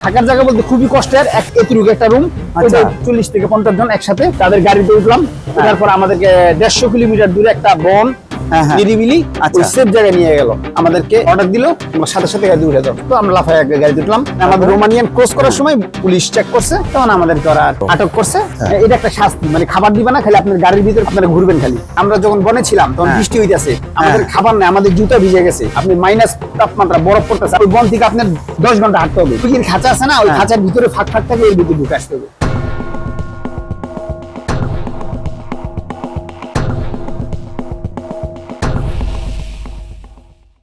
থাকার জায়গা বলতে খুবই কষ্টের এক এতটুকু একটা রুম আচ্ছা। চল্লিশ থেকে পঞ্চাশ জন একসাথে তাদের গাড়িতে উঠলাম তারপর আমাদেরকে দেড়শো কিলোমিটার দূরে একটা বন হ্যাঁ, হ্যাঁ। নিরিবিলি আচ্ছা। সেফ জায়গায় নিয়ে গেল। আমাদেরকে অর্ডার দিল আমরা সাথে সাথে গাড়ি উঠে তো আমরা লাফায় গাড়িতে উঠলাম। আমাদের রোমানিয়ান ক্রস করার সময় পুলিশ চেক করছে তখন আমাদেরকে ওরা আটক করছে। হ্যাঁ। এটা একটা শাস্তি মানে খাবার দিবে না খালি আপনার গাড়ির ভিতরে আপনারা ঘুরবেন খালি। আমরা যখন বনে ছিলাম তখন হ্যাঁ। বৃষ্টি হইতেছে। আমাদের খাবার নাই আমাদের জুতা ভিজে গেছে। আপনি মাইনাস তাপমাত্রা বরফ পড়তেছে। ওই বন থেকে আপনার দশ ঘণ্টা হাঁটতে হবে। খাঁচা আছে না ওই হ্যাঁ। খাঁচার ভিতরে ফাঁক ফাঁক থাকে এর ভিতরে ঢুকে আসতে হবে।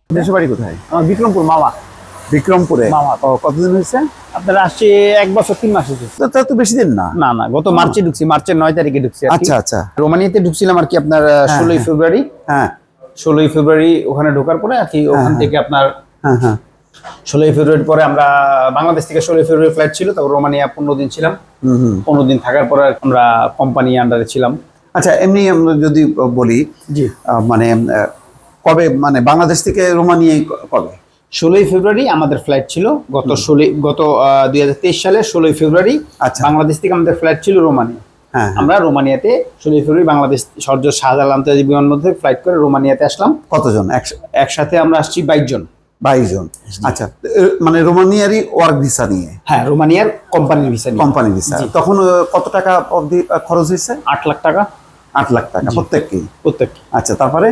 দেশের বাড়ি কোথায়? আমার বিক্রমপুর মামা বিক্রমপুরে? ও কতদিন হয়েছে? আপনার আসছে এক বছর তিন মাস হয়েছে। তা- বেশি দিন না। না না গত মার্চে ঢুকছি মার্চের নয় তারিখে ঢুকছি আচ্ছা আচ্ছা। রোমানিয়াতে ঢুকছিলাম আর কি আপনার ষোলোই হ্যাঁ। ফেব্রুয়ারি। হ্যাঁ। ষোলোই ফেব্রুয়ারি ওখানে ঢোকার পরে আর কি ওখান থেকে আপনার হ্যাঁ হ্যাঁ। ষোলোই ফেব্রুয়ারি পরে আমরা বাংলাদেশ থেকে ষোলোই ফেব্রুয়ারি ফ্লাইট ছিল তারপর রোমানিয়া পনেরো দিন ছিলাম। হুম হুম। পনেরো দিন থাকার পরে আমরা কোম্পানি আন্ডারে ছিলাম। আচ্ছা এমনি আমরা যদি বলি মানে কবে মানে বাংলাদেশ থেকে রোমানিয়া কবে? ষোলোই ফেব্রুয়ারি আমাদের ফ্লাইট ছিল। গত ষোলোই গত দুই হাজার তেইশ সালে ষোলোই ফেব্রুয়ারি আচ্ছা। বাংলাদেশ থেকে আমাদের ফ্লাইট ছিল রোমানিয়া। হ্যাঁ হ্যাঁ। আমরা রোমানিয়াতে ষোলোই ফেব্রুয়ারি বাংলাদেশ সর্য শাহজালাল আন্তর্জাতিক বিমানবন্দর থেকে ফ্লাইট করে রোমানিয়াতে আসলাম। কতজন? একসাথে আমরা আসছি বাইশ জন। বাইশ জন। আচ্ছা মানে রোমানিয়ারই ওয়ার্ক ভিসা নিয়ে? হ্যাঁ রোমানিয়ার কোম্পানির ভিসা নিয়ে। Company visa. তখন কত টাকা অবধি খরচ হয়েছে? আট লাখ টাকা। আট লাখ টাকা প্রত্যেককেই? প্রত্যেক আচ্ছা তারপরে?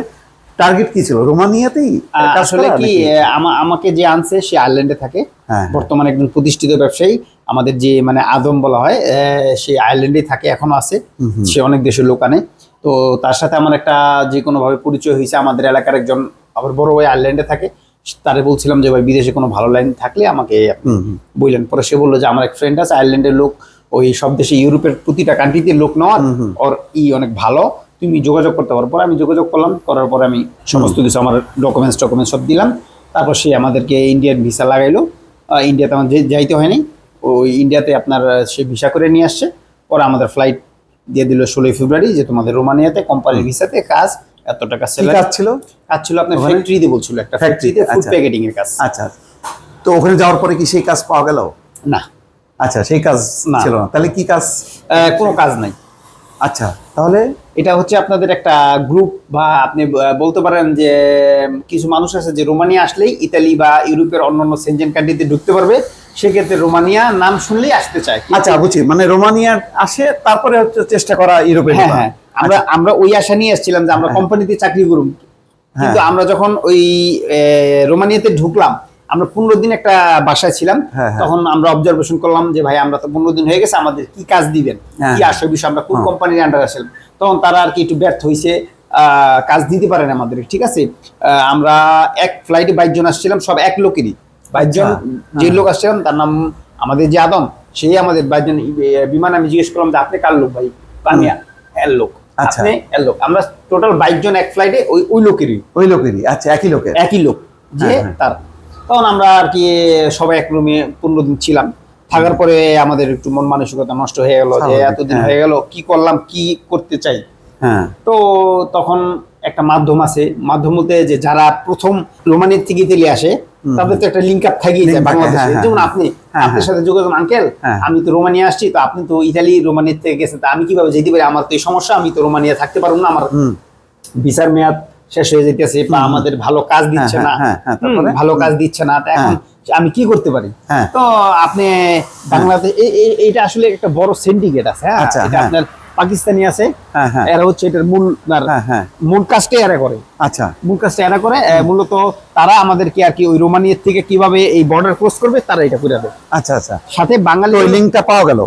টার্গেট কি ছিল? রোমানিয়াতেই আসলে কি আমা- আমাকে যে আনছে সে আয়ারল্যান্ডে থাকে। হ্যাঁ বর্তমানে একজন প্রতিষ্ঠিত ব্যবসায়ী। আমাদের যে মানে আদম বলা হয় সে আয়ারল্যান্ডে থাকে এখনও আছে। সে অনেক দেশের লোক আনে। তো তার সাথে আমার একটা যে কোনো ভাবে পরিচয় হয়েছে। আমাদের এলাকার একজন আবার বড় ভাই আয়ারল্যান্ডে থাকে। তারে বলছিলাম যে ভাই বিদেশে কোনো ভালো লাইন থাকলে আমাকে। বললেন পরে সে বলল যে আমার এক ফ্রেন্ড আছে আয়ারল্যান্ডের লোক। ওই সব দেশে ইউরোপের প্রতিটা কান্ট্রিতে লোক নেওয়ার। ওর ই অনেক ভালো। তুমি যোগাযোগ করতে পারো। পরে আমি যোগাযোগ করলাম করার পরে আমি সমস্ত কিছু আমার ডকুমেন্টস ডকুমেন্টস সব দিলাম। তারপর সে আমাদেরকে ইন্ডিয়ান ভিসা লাগাইলো। ইন্ডিয়াতে আমার যাইতে হয়নি ওই ইন্ডিয়াতে আপনার সে ভিসা করে নিয়ে আসছে। পরে আমাদের ফ্লাইট দিয়ে দিল ষোলোই ফেব্রুয়ারি যে তোমাদের রোমানিয়াতে কোম্পানির ভিসাতে কাজ এত টাকা স্যালারি কাজ ছিল? কাজ ছিল আপনার? ফ্যাক্টরিতে বলছিল একটা ফ্যাক্টরিতে ফুড। প্যাকেটিং এর কাজ। আচ্ছা। তো ওখানে যাওয়ার পরে কি সেই কাজ পাওয়া গেল? না। আচ্ছা সেই কাজ না। ছিল না। তাহলে কি কাজ? কোনো কাজ নাই। আচ্ছা তাহলে এটা হচ্ছে আপনাদের একটা গ্রুপ বা আপনি বলতে পারেন যে কিছু মানুষ আছে যে রোমানিয়া আসলেই ইতালি বা ইউরোপের অন্যান্য সেনজেন কান্ট্রিতে ঢুকতে পারবে। সেক্ষেত্রে রোমানিয়া নাম শুনলেই আসতে চায়। আচ্ছা বুঝি মানে রোমানিয়া আসে তারপরে হচ্ছে চেষ্টা করা ইউরোপে হ্যাঁ হ্যাঁ। আমরা আমরা ওই আশা নিয়ে এসেছিলাম যে আমরা হ্যাঁ। কোম্পানিতে চাকরি করুম। কিন্তু আমরা যখন ওই রোমানিয়াতে ঢুকলাম আমরা পনেরো দিন একটা বাসায় ছিলাম হ্যাঁ, হ্যাঁ। তখন আমরা অবজারভেশন করলাম যে ভাই আমরা তো পনেরো দিন হয়ে গেছে আমাদের কি কাজ দিবেন? হ্যাঁ, কি। আসল বিষয়? আমরা কোন। কোম্পানির আন্ডার আসলাম তখন তারা আর কি একটু ব্যর্থ হয়েছে কাজ দিতে পারেন আমাদের ঠিক আছে? আমরা এক ফ্লাইটে বাইশ জন আসছিলাম সব এক লোকেরই। বাইশ জন যে লোক আসছিলাম তার নাম আমাদের যে আদম সেই আমাদের বাইশ জন বিমান আমি জিজ্ঞেস করলাম যে আপনি কার লোক ভাই? কামিয়া এর লোক। আচ্ছা। আপনি এর লোক? আমরা টোটাল বাইশ জন এক ফ্লাইটে ওই ওই লোকেরই। ওই লোকেরই আচ্ছা একই লোকের। একই লোক যে। তার তখন আমরা আর কি সবাই এক রুমে পনেরো দিন ছিলাম। থাকার পরে আমাদের একটু মন মানসিকতা নষ্ট হয়ে গেল যে এতদিন হ্যাঁ। হয়ে গেল কি করলাম কি করতে চাই? হ্যাঁ। তো তখন একটা মাধ্যম আছে। মাধ্যম বলতে যে যারা প্রথম রোমানির থেকে ইতালি আসে তাদের তো একটা লিঙ্ক আপ থাকি যায় বাংলাদেশে। হ্যাঁ, যেমন আপনি আপনার। সাথে যোগাযোগ আঙ্কেল। আমি তো রোমানিয়া আসছি তো আপনি তো ইতালি রোমানিয়ার থেকে গেছেন তা আমি কীভাবে যেতে পারি? আমার তো এই সমস্যা আমি তো রোমানিয়া থাকতে পারব না আমার ভিসার মেয়াদ শেষ হয়ে যেতেছে বা আমাদের ভালো কাজ দিচ্ছে হ্যাঁ, না হ্যাঁ, হ্যাঁ, ভালো কাজ দিচ্ছে না। এখন আমি কি করতে পারি? হ্যাঁ। তো আপনি বাংলাদেশ এ- এ- এটা আসলে একটা বড় সিন্ডিকেট আছে হ্যাঁ? আচ্ছা, এটা হ্যাঁ। আপনার পাকিস্তানি আছে হ্যাঁ হ্যাঁ। এরা হচ্ছে এটার মূল হ্যাঁ মূল কাজটাই এরা করে। আচ্ছা। মূল কাজটা এরা করে মূলত তারা আমাদেরকে আর কি ওই রোমানিয়ার থেকে কীভাবে এই বর্ডার ক্রস করবে তারা এটা করে দেবে। আচ্ছা আচ্ছা। সাথে বাঙালি ওই লিঙ্কটা পাওয়া গেল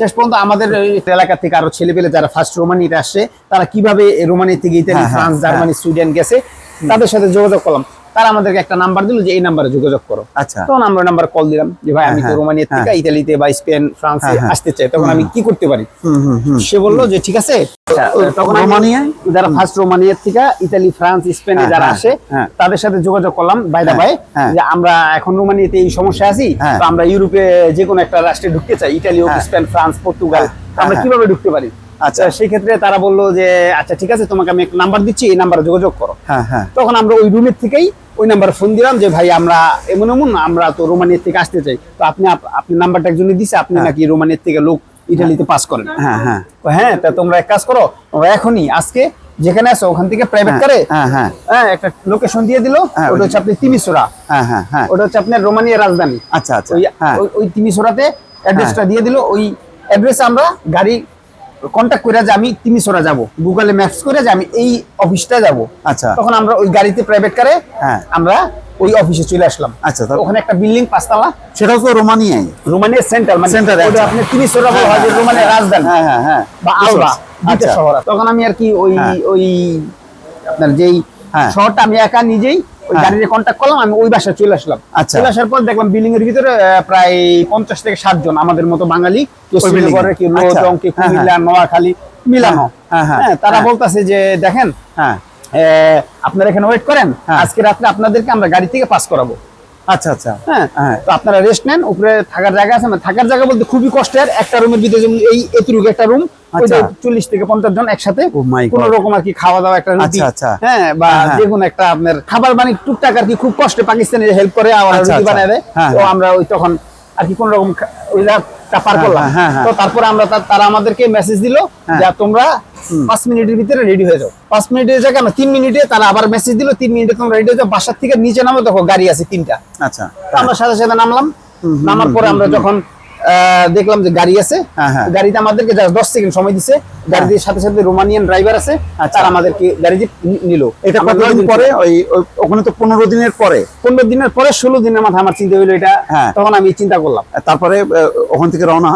শেষ পর্যন্ত। আমাদের এলাকা থেকে আরও ছেলে পেলে যারা ফার্স্ট রোমানিতে আসছে তারা কীভাবে এই রোমানি থেকে ইতালি ফ্রান্স জার্মানি সুইডেন গেছে তাদের সাথে যোগাযোগ করলাম। তারা আমাদেরকে একটা নাম্বার দিল যে এই নাম্বারে যোগাযোগ করো আচ্ছা তখন আমরা নাম্বার কল দিলাম যে ভাই আমি তো হ্যাঁ, রোমানিয়া থেকে হ্যাঁ। ইতালিতে বা স্পেন ফ্রান্সে হ্যাঁ। আসতে চাই তখন আমি কি করতে পারি সে বলল যে ঠিক আছে তখন রোমানিয়ায়? যারা ফার্স্ট রোমানিয়ার থেকে ইতালি ফ্রান্স স্পেনে যারা আসে। তাদের সাথে যোগাযোগ করলাম বাইদা ভাই। যে আমরা এখন রোমানিয়াতে এই সমস্যা আছি। তো আমরা ইউরোপে যে কোনো একটা রাষ্ট্রে ঢুকতে চাই ইতালি। স্পেন ফ্রান্স পর্তুগাল আমরা। কীভাবে ঢুকতে পারি আচ্ছা। সেই ক্ষেত্রে তারা বলল যে আচ্ছা ঠিক আছে তোমাকে আমি একটা নাম্বার দিচ্ছি এই নাম্বারে যোগাযোগ করো তখন আমরা ওই রুমের থেকেই ওই নাম্বারে ফোন দিলাম যে ভাই আমরা এমন এমন আমরা তো রোমানিয়ার থেকে আসতে চাই। তো আপনি আপনি নাম্বারটা একজনে দিছে আপনি নাকি রোমানিয়ার থেকে লোক ইটালিতে পাস করেন। হ্যাঁ হ্যাঁ হ্যাঁ। তা তোমরা এক কাজ করো তোমরা এখনই আজকে যেখানে আছো ওখান থেকে প্রাইভেট করে হ্যাঁ, হ্যাঁ। হ্যাঁ একটা লোকেশন দিয়ে দিল হ্যাঁ, ওটা হচ্ছে আপনি তিমিসোরা হ্যাঁ হ্যাঁ হ্যাঁ। ওটা হচ্ছে আপনার রোমানিয়ার রাজধানী। আচ্ছা আচ্ছা ওই হ্যাঁ। ওই- ওই তিমিসোরাতে অ্যাড্রেসটা দিয়ে দিল ওই অ্যাড্রেসে আমরা গাড়ি কন্ট্যাক্ট করে যে আমি তিমিসোরা যাব গুগলে ম্যাপস করে যে আমি এই অফিসটা যাব আচ্ছা। তখন আমরা ওই গাড়িতে প্রাইভেট কারে হ্যাঁ। আমরা ওই অফিসে চলে আসলাম আচ্ছা, ওখানে একটা বিল্ডিং পাঁচতলা সেটাও তো রোমানিয়াই রোমানিয়ার সেন্টার মানে Center, ওটা আচ্ছা। আপনি তিমিসোরা বলা হয় হ্যাঁ, রোমানিয়ার হ্যাঁ, রাজধানী হ্যাঁ হ্যাঁ হ্যাঁ বা আলবা দুইটা আচ্ছা। শহর তখন আমি আর কি ওই হ্যাঁ। ওই আপনার যেই হ্যাঁ। শহরটা আমি একা নিজেই ওই হ্যাঁ। গাড়িতে কন্ট্যাক্ট করলাম আমি ওই বাসায় চলে আসলাম আচ্ছা। চলে আসার পর দেখলাম বিল্ডিং এর ভিতরে প্রায় পঞ্চাশ থেকে ষাট জন আমাদের মতো বাঙালি কেউ এ? কেউ আচ্ছা। কেউ হ্যাঁ, কুমিল্লা নোয়াখালী মিলানো হ্যাঁ, হ্যাঁ, হ্যাঁ তারা হ্যাঁ। বলতাছে যে দেখেন হ্যাঁ আপনারা এখানে ওয়েট করেন হ্যাঁ। আজকে রাত্রে আপনাদেরকে আমরা গাড়ি থেকে পাস করাবো আচ্ছা আচ্ছা হ্যাঁ হ্যাঁ। তো আপনারা রেস্ট নেন উপরে থাকার জায়গা আছে মানে থাকার জায়গা বলতে খুবই কষ্টের একটা রুমের ভিতরে যেমন এই এতটুকু একটা রুম আচ্ছা। চল্লিশ থেকে পঞ্চাশ জন একসাথে Oh কোন রকম আর কি খাওয়া দাওয়া একটা রুটি আচ্ছা, আচ্ছা। হ্যাঁ বা হ্যাঁ, হ্যাঁ। যে কোনো একটা আপনার খাবার মানে টুকটাক আর কি খুব কষ্টে পাকিস্তানি হেল্প করে আবার রুটি। বানায় দেয় হ্যাঁ, তো হ্যাঁ। আমরা ওই তখন আর কি কোন রকম ওই পার হ্যাঁ, করলাম। হ্যাঁ, হ্যাঁ। তো তারপরে আমরা তারা আমাদেরকে মেসেজ দিল। যে তোমরা পাঁচ মিনিটের ভিতরে রেডি হয়ে যাও। পাঁচ মিনিটের জায়গায় না তিন মিনিটে তারা আবার মেসেজ দিল তিন মিনিটে তোমরা রেডি হয়ে যাও। বাসার থেকে নিচে নামো দেখো গাড়ি আছে তিনটা। আচ্ছা। আমরা সাথে সাথে নামলাম। নামার পরে আমরা যখন দেখলাম যে গাড়ি আছে। হ্যাঁ, হ্যাঁ। গাড়িতে আমাদেরকে দশ সেকেন্ড সময় দিছে। গাড়ির সাথে সাথে রোমানিয়ান ড্রাইভার আছে আচ্ছা। তারা আমাদেরকে গাড়িতে নিল। এটা কতদিন পরে? ওই ওখানে তো পনেরো দিনের পরে। পনেরো দিনের পরে ষোলো দিনের মাথায় আমার চিন্তা হইল এটা। হ্যাঁ। তখন আমি চিন্তা করলাম। তারপরে ওখান থেকে রওনা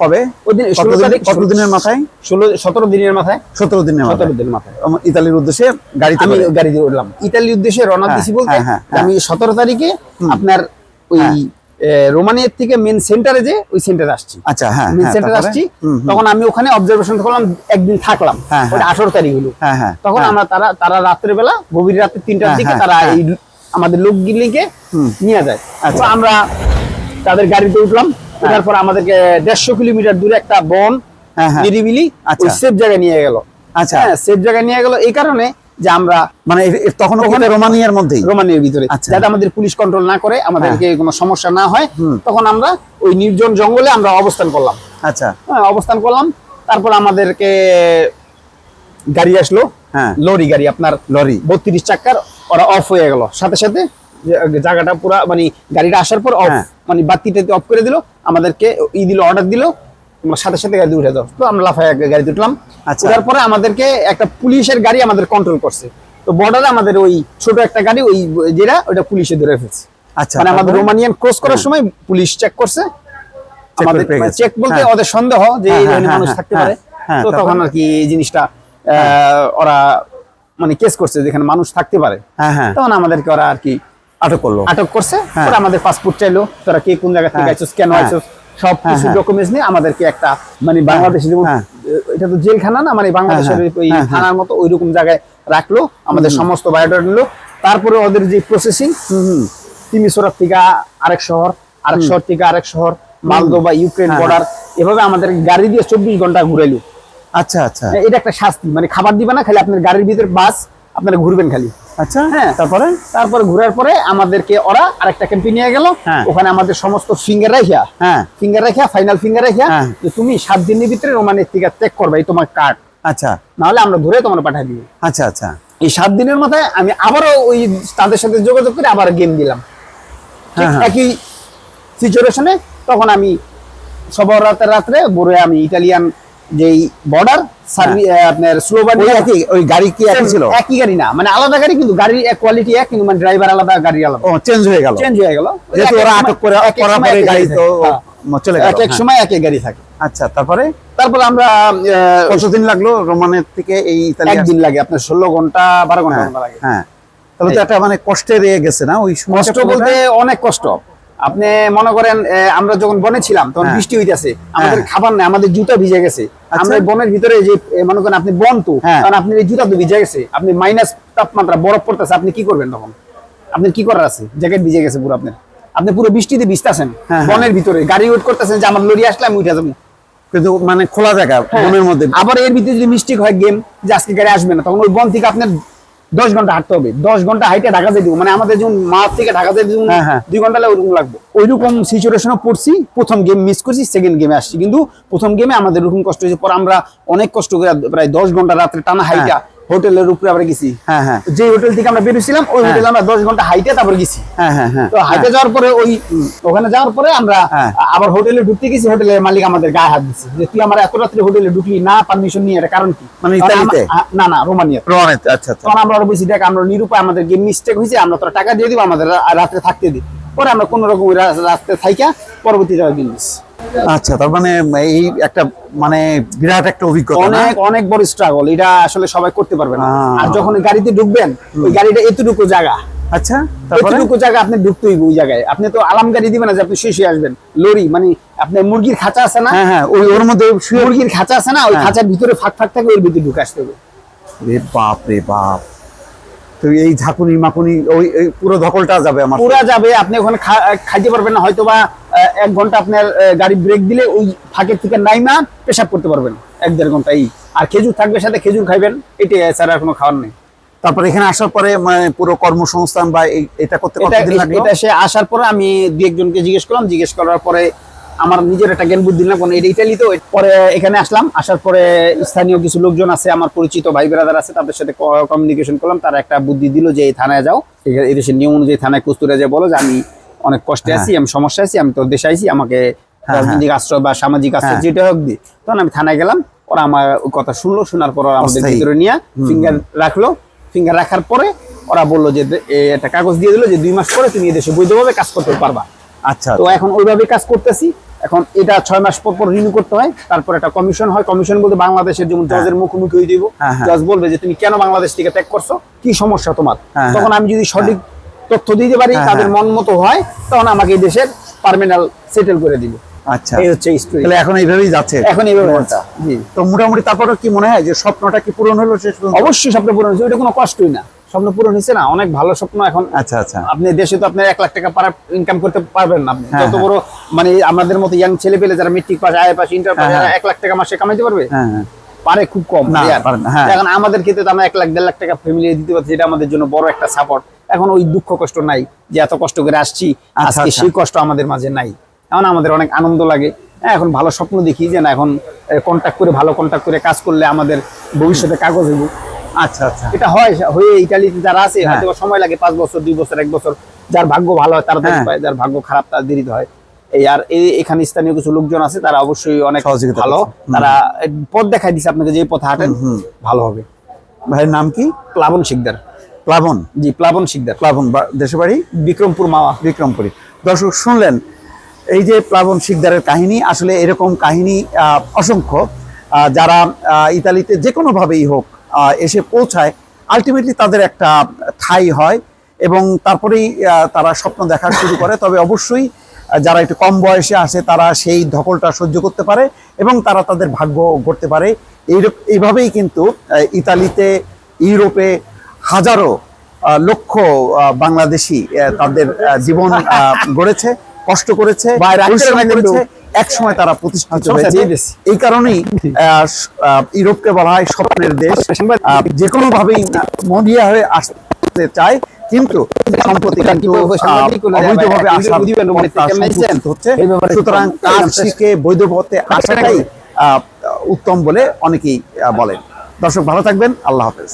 কবে? ওই দিন ষোলো কতদিন- মাথায়? ষোলো সতেরো দিনের মাথায়। সতেরো দিনের সতেরো দিনের মাথায়। ইতালির উদ্দেশ্যে গাড়িতে আমি। গাড়ি দিয়ে উঠলাম। ইতালির উদ্দেশ্যে রওনা হ্যাঁ, দিছি বলতে হ্যাঁ, হ্যাঁ, আমি সতেরো তারিখে আপনার ওই হ্যাঁ। রোমানিয়ার থেকে মেন সেন্টারে যে ওই সেন্টারে আসছি আচ্ছা হ্যাঁ মেন হ্যাঁ, সেন্টারে আসছি হুম, হুম। তখন আমি ওখানে অবজারভেশন করলাম একদিন থাকলাম হ্যাঁ, ওটা হ্যাঁ। আঠারো তারিখ হলো হ্যাঁ, হ্যাঁ, তখন হ্যাঁ। আমরা তারা তারা রাত্রে বেলা গভীর রাতে তিনটার হ্যাঁ, দিকে হ্যাঁ, তারা হ্যাঁ। এই আমাদের লোকগুলিকে নিয়ে যায় আচ্ছা। আমরা তাদের গাড়িতে উঠলাম ওঠার পর আমাদেরকে দেড়শো কিলোমিটার দূরে একটা বন হ্যাঁ, হ্যাঁ। নিরিবিলি আচ্ছা। সেফ জায়গায় নিয়ে গেল আচ্ছা। হ্যাঁ সেফ জায়গায় নিয়ে গেল এই কারণে যে আমরা মানে তখন ওখানে রোমানিয়ার মধ্যে রোমানিয়ার ভিতরে। আচ্ছা। যাতে আমাদের পুলিশ কন্ট্রোল না করে আমাদেরকে কোনো সমস্যা না হয় তখন আমরা ওই নির্জন জঙ্গলে আমরা অবস্থান করলাম। আচ্ছা। হ্যাঁ অবস্থান করলাম। তারপর আমাদেরকে গাড়ি আসলো। হ্যাঁ। লরি গাড়ি আপনার লরি। বত্রিশ চাকার ওরা অফ হয়ে গেল। সাথে সাথে জায়গাটা পুরা মানে গাড়িটা আসার পর অফ হ্যাঁ। মানে বাতিটা অফ করে দিল। আমাদেরকে ই দিল অর্ডার দিল। সাথে সাথে গাড়ি উঠে যাও। তো আমরা লাফায় গাড়িতে উঠলাম। আচ্ছা। উঠার পরে আমাদেরকে একটা পুলিশের গাড়ি আমাদের কন্ট্রোল করছে। তো বর্ডারে আমাদের ওই ছোট একটা গাড়ি ওই যেটা ওটা পুলিশে ধরে ফেলছে। আচ্ছা মানে আমাদের রোমানিয়ান ক্রস করার সময় পুলিশ চেক করছে। আমাদের চেক বলতে হ্যাঁ। ওদের সন্দেহ যে হ্যাঁ, এই হ্যাঁ, ধরনের মানুষ থাকতে পারে। তো তখন তারপরে? আর কি এই জিনিসটা ওরা মানে কেস করছে যেখানে মানুষ থাকতে পারে। তখন আমাদেরকে ওরা আর কি আটক করল। আটক করছে। আমাদের পাসপোর্ট চাইলো। তোরা কে কোন জায়গা থেকে আইছস কেন। আইছস সব হ্যাঁ, কিছু হ্যাঁ। ডকুমেন্টস নিয়ে আমাদেরকে একটা মানে বাংলাদেশে যেমন হ্যাঁ। এটা তো জেলখানা না মানে বাংলাদেশের হ্যাঁ, ওই হ্যাঁ, থানার মতো ওইরকম জায়গায় রাখল আমাদের সমস্ত বায়োডাটা নিলো। তারপরে ওদের যে প্রসেসিং তিমিসোরা থেকে আরেক শহর আরেক শহর থেকে আরেক শহর মালদোবা ইউক্রেন হ্যাঁ, বর্ডার এভাবে আমাদের গাড়ি দিয়ে চব্বিশ ঘণ্টা ঘুরাইলো। আচ্ছা আচ্ছা। এটা একটা শাস্তি মানে খাবার দিবে না খালি আপনার গাড়ির ভিতরে বাস আপনারা ঘুরবেন খালি। আচ্ছা হ্যাঁ। তারপরে? তারপরে ঘুরার পরে আমাদেরকে ওরা আরেকটা ক্যাম্পে নিয়ে গেল। হ্যাঁ। ওখানে আমাদের সমস্ত ফিঙ্গার রাখিয়া হ্যাঁ। ফিঙ্গার রাখিয়া ফাইনাল ফিঙ্গার রাখিয়া। যে তুমি সাত দিনের ভিতরে রোমানের থেকে ত্যাগ করবে এই তোমার কার্ড আচ্ছা। নাহলে আমরা ধরে তোমার পাঠিয়ে দিব। আচ্ছা আচ্ছা। এই সাত দিনের মাথায় আমি আবারও ওই তাদের সাথে যোগাযোগ করে আবার গেম দিলাম। হ্যাঁ, হ্যাঁ। একই সিচুয়েশনে তখন আমি সবার রাতে রাত্রে বড়ে আমি ইটালিয়ান যেই বর্ডার সার্ভি আপনার ওই একই ওই গাড়ি কি একই ছিল? একই গাড়ি না। মানে আলাদা গাড়ি কিন্তু গাড়ির কোয়ালিটি এক কিন্তু মানে ড্রাইভার আলাদা গাড়ি আলাদা। ও চেঞ্জ হয়ে গেল। চেঞ্জ হয়ে গেল। যেহেতু ওরা আটক করে করার পরে গাড়ি তো। হ্যাঁ। চলে গেল। এক এক হ্যাঁ। সময় এক গাড়ি থাকে। আচ্ছা তারপরে? তারপর আমরা কতদিন লাগল রোমানের থেকে এই ইতালি একদিন লাগে আপনার ষোলো ঘণ্টা বারো ঘণ্টা লাগে। হ্যাঁ। তাহলে তো একটা মানে কষ্টের এ গেছে না? ওই কষ্ট বলতে অনেক কষ্ট। আপনি মনে করেন আমরা যখন বনে ছিলাম তখন হ্যাঁ। বৃষ্টি হইতেছে আমাদের হ্যাঁ। খাবার নাই আমাদের জুতা ভিজে গেছে আচ্ছা। আমরা বনের ভিতরে যে মনে করেন আপনি বন তো হ্যাঁ। কারণ আপনি এই জুতা তো ভিজে গেছে আপনি মাইনাস তাপমাত্রা বরফ পড়তেছে আপনি কি করবেন তখন আপনার কি করার আছে জ্যাকেট ভিজে গেছে পুরো আপনার আপনি পুরো বৃষ্টিতে ভিজতেছেন হ্যাঁ, হ্যাঁ। বনের ভিতরে গাড়ি ওয়েট করতেছেন যে আমার লরি আসলে আমি উঠে যাব কিন্তু মানে খোলা জায়গা হ্যাঁ। বনের মধ্যে আবার এর ভিতরে যদি মিস্টেক হয় গেম যে আজকে গাড়ি আসবে না তখন ওই বন থেকে আপনার দশ ঘণ্টা হাঁটতে হবে। দশ ঘণ্টা হাইটে ঢাকা যেতে। মানে আমাদের যেমন মাছ থেকে ঢাকা যেতে হ্যাঁ, হ্যাঁ। দুই ঘণ্টা লাগে ওইরকম লাগবে। ওইরকম সিচুয়েশনে পড়ছি। প্রথম গেম মিস করছি সেকেন্ড গেমে আসছি। কিন্তু প্রথম গেমে আমাদের ওরকম কষ্ট হয়েছে। পর আমরা অনেক কষ্ট করে প্রায় দশ ঘণ্টা রাত্রে টানা হাইটা হোটেলের উপরে আমরা গেছি। হ্যাঁ হ্যাঁ। যে হোটেল থেকে আমরা বেরোছিলাম ওই হোটেলে আমরা দশ ঘণ্টা হাইটে তারপর গেছি। হ্যাঁ হ্যাঁ হ্যাঁ। তো হাইটে যাওয়ার পরে ওই ওখানে যাওয়ার পরে আমরা হ্যাঁ। আবার হোটেলে ঢুকতে গেছি হোটেলের মালিক আমাদের গায়ে হাত দিচ্ছে যে তুই আমার এত রাত্রে হোটেলে ঢুকলি না পারমিশন নিয়ে এটা কারণ কি? মানে ইতালিতে? না না রোমানিয়া রোমানিয়াতে আচ্ছা আচ্ছা। তখন আমরা আরও বলছি দেখ আমরা নিরুপায় আমাদের গেম মিস্টেক হয়েছে আমরা তোরা টাকা দিয়ে দিব আমাদের রাত্রে থাকতে দিই আমরা কোন রকম রাস্তায় থাইকা পরবর্তী যাওয়ার দিন আচ্ছা তার মানে এই একটা মানে বিরাট একটা অভিজ্ঞতা অনেক অনেক বড় স্ট্রাগল এটা আসলে সবাই করতে পারবে না। আর যখন গাড়িতে ঢুকবেন ওই গাড়িটা এতটুকু জায়গা। আচ্ছা এতটুকু জায়গা আপনি ওই জায়গায়। আপনি তো আলাম গাড়ি দিবেন না যে আপনি শেষে আসবেন। লরি মানে আপনার মুরগির খাঁচা আছে না? হ্যাঁ হ্যাঁ ওই ওর মধ্যে মুরগির খাঁচা আছে না? ওই হ্যাঁ। খাঁচার ভিতরে ফাঁক ফাঁক থাকে ওর ভিতরে ঢুকে আসতে হবে। বাপ রে বাপ। তো এই ঝাঁকুনি মাকুনি ওই পুরো ধকলটা যাবে আমার পুরা যাবে আপনি ওখানে খাইতে পারবেন না হয়তো বা এক ঘণ্টা আপনার গাড়ি ব্রেক দিলে ওই ফাঁকের থেকে নাইমা পেশাব করতে পারবেন এক দেড় ঘণ্টা এই। আর খেজুর থাকবে সাথে খেজুর খাইবেন এটাই ছাড়া কোনো খাওয়ার নেই। তারপর এখানে আসার পরে মানে পুরো কর্মসংস্থান বা এটা করতে কতদিন এটা সে আসার পরে আমি দু একজনকে জিজ্ঞেস করলাম জিজ্ঞেস করার পরে আমার নিজের একটা জ্ঞান বুদ্ধি দিলাম কারণ এটা ইটালি তো। পরে এখানে আসলাম আসার পরে স্থানীয় কিছু লোকজন আছে আমার পরিচিত ভাই ব্রাদার আছে তাদের সাথে কমিউনিকেশন করলাম তারা একটা বুদ্ধি দিল যে এই থানায় যাও। এই দেশের নিয়ম অনুযায়ী থানায় কুস্তুরে যে বলো যে আমি অনেক কষ্টে আছি আমি সমস্যা আছি আমি তোর দেশে আইছি আমাকে রাজনৈতিক আশ্রয় বা সামাজিক আশ্রয় হ্যাঁ। যেটা হোক দি। তখন আমি থানায় গেলাম ওরা আমার কথা শুনলো শোনার পর আমাদের। ভিতরে নিয়ে ফিঙ্গার রাখল। ফিঙ্গার রাখার পরে ওরা বলল যে একটা কাগজ দিয়ে দিলো যে দুই মাস পরে তুমি এদেশে বৈধভাবে কাজ করতে পারবা। আচ্ছা তো এখন ওইভাবে কাজ করতেছি। এখন এটা ছয় মাস পর পর রিনিউ করতে হয় তারপর একটা কমিশন হয়। কমিশন বলতে বাংলাদেশের যেমন জজের মুখোমুখি হয়ে দিব হ্যাঁ, হ্যাঁ। জজ বলবে যে তুমি কেন বাংলাদেশ থেকে ত্যাগ করছ? কি সমস্যা তোমার? হ্যাঁ, তখন আমি যদি সঠিক তথ্য দিতে পারি হ্যাঁ, তাদের হ্যাঁ। মন মতো হয় তখন আমাকে এই দেশের পার্মিনাল সেটেল করে দিবে। আচ্ছা। এই হচ্ছে স্টোরি তাহলে এখন এইভাবেই যাচ্ছে? এখন এই ব্যাপারটা জি। তো মোটামুটি তারপরে কি মনে হয় যে স্বপ্নটা কি পূরণ হলো শেষ অবশ্যই স্বপ্ন পূরণ হয়েছে ওইটা কোনো কষ্টই না। স্বপ্ন পূরণ হয়েছে না? অনেক ভালো স্বপ্ন এখন। আচ্ছা আচ্ছা। আপনি দেশে তো আপনি এক লাখ টাকা পার ইনকাম করতে পারবেন না। আপনি হ্যাঁ, যত হ্যাঁ। বড় মানে আমাদের মতো ইয়াং ছেলে পেলে যারা মেট্রিক পাস আয় পাস ইন্টার পাস হ্যাঁ। এক লাখ টাকা মাসে কামাইতে পারবে? পারে খুব কম। এখন আমাদের ক্ষেত্রে তো আমরা এক লাখ দেড় লাখ টাকা ফ্যামিলি দিতে পারছি এটা আমাদের জন্য বড় একটা সাপোর্ট এখন ওই দুঃখ কষ্ট নাই যে এত কষ্ট করে আসছি আচ্ছা, আজকে আচ্ছা। সেই কষ্ট আমাদের মাঝে নাই। এখন আমাদের অনেক আনন্দ লাগে। হ্যাঁ, এখন ভালো স্বপ্ন দেখি যে না এখন কন্ট্যাক্ট করে ভালো কন্ট্যাক্ট করে কাজ করলে আমাদের ভবিষ্যতে কাগজ হইব। আচ্ছা আচ্ছা। এটা হয় হয়ে ইটালিতে যারা আছে হ্যাঁ। হয়তো সময় লাগে পাঁচ বছর দুই বছর এক বছর। যার ভাগ্য ভালো হয় তাড়াতাড়ি হ্যাঁ। পায় যার ভাগ্য খারাপ তার দেরিতে হয়। এই আর এই এখানে স্থানীয় কিছু লোকজন আছে তারা অবশ্যই অনেক ভালো। তারা পথ দেখাই দিছে আপনাকে যে পথে হাঁটেন ভালো হবে। ভাইয়ের নাম কি? প্লাবন শিকদার। প্লাবন? জি প্লাবন শিকদার। প্লাবন দেশের বাড়ি? বিক্রমপুর মাওয়া বিক্রমপুরী। দর্শক শুনলেন এই যে প্লাবন শিকদারের কাহিনী আসলে এরকম কাহিনী আহ, অসংখ্য। আহ, যারা ইতালিতে যে কোনোভাবেই হোক এসে পৌঁছায় আলটিমেটলি তাদের একটা ঠাই হয় এবং তারপরেই তারা স্বপ্ন দেখা শুরু করে। তবে অবশ্যই যারা একটু কম বয়সে আসে তারা সেই ধকলটা সহ্য করতে পারে এবং তারা তাদের ভাগ্য গড়তে পারে। এইরূপ- এইভাবেই কিন্তু ইতালিতে ইউরোপে হাজারো লক্ষ বাংলাদেশি তাদের জীবন গড়েছে কষ্ট করেছে এক সময় তারা প্রতিষ্ঠিত আচ্ছা, হয়েছে। এই কারণেই ইউরোপকে বলা হয় স্বপ্নের দেশ। যে কোনো ভাবেই মরিয়া হয়ে আসতে চায় কিন্তু সম্প্রতি অবৈধভাবে আসার হচ্ছে। সুতরাং কাজ শিখে বৈধ পথে আসাটাই আহ, উত্তম বলে অনেকেই বলেন। দর্শক ভালো থাকবেন। আল্লাহ হাফেজ।